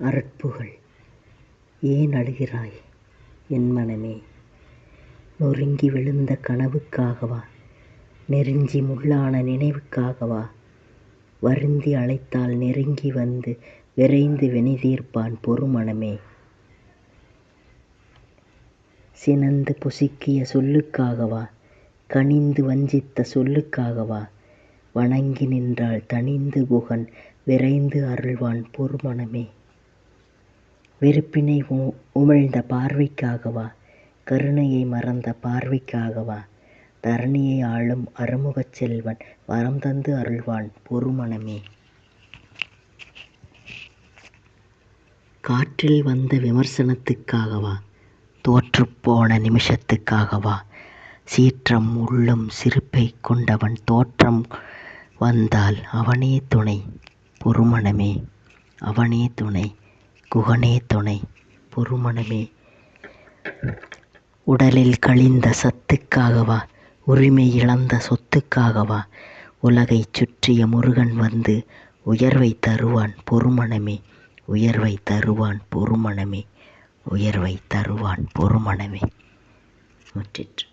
அருட்புகழ் ஏன் அழுகிறாய்? என் மனமே நொறுங்கி விழுந்த கனவுக்காகவா? நெருஞ்சி முள்ளான நினைவுக்காகவா? வருந்தி அழைத்தால் நெருங்கி வந்து விரைந்து வினைதீர்ப்பான் பொறுமனமே. சினந்து பொசுக்கிய சொல்லுக்காகவா? கனிந்து வஞ்சித்த சொல்லுக்காகவா? வணங்கி நின்றால் தணிந்து குகன் விரைந்து அருள்வான் பொறுமனமே. வெறுப்பினை உமிழ்ந்த பார்வைக்காகவா கருணையை மறந்த பார்வைக்காகவா தரணியை ஆளும் அறுமுகச் செல்வன் வரம் தந்து அருள்வான் பொறுமணமே காற்றில் வந்த விமர்சனத்துக்காகவா தோற்றுப்போன நிமிஷத்துக்காகவா சீற்றம் உள்ளும் சிரிப்பை கொண்டவன் தோற்றம் வந்தால் அவனே துணை. பொறுமணமே அவனே துணை. குகனே துணை பொறுமனமே. உடலில் கழிந்த சத்துக்காகவா உரிமை இழந்த சொத்துக்காகவா உலகைச் சுற்றிய முருகன் வந்து உயர்வை தருவான் பொறுமணமே உயர்வை தருவான் பொறுமணமே உயர்வை தருவான் பொறுமணமே முற்றிற்று.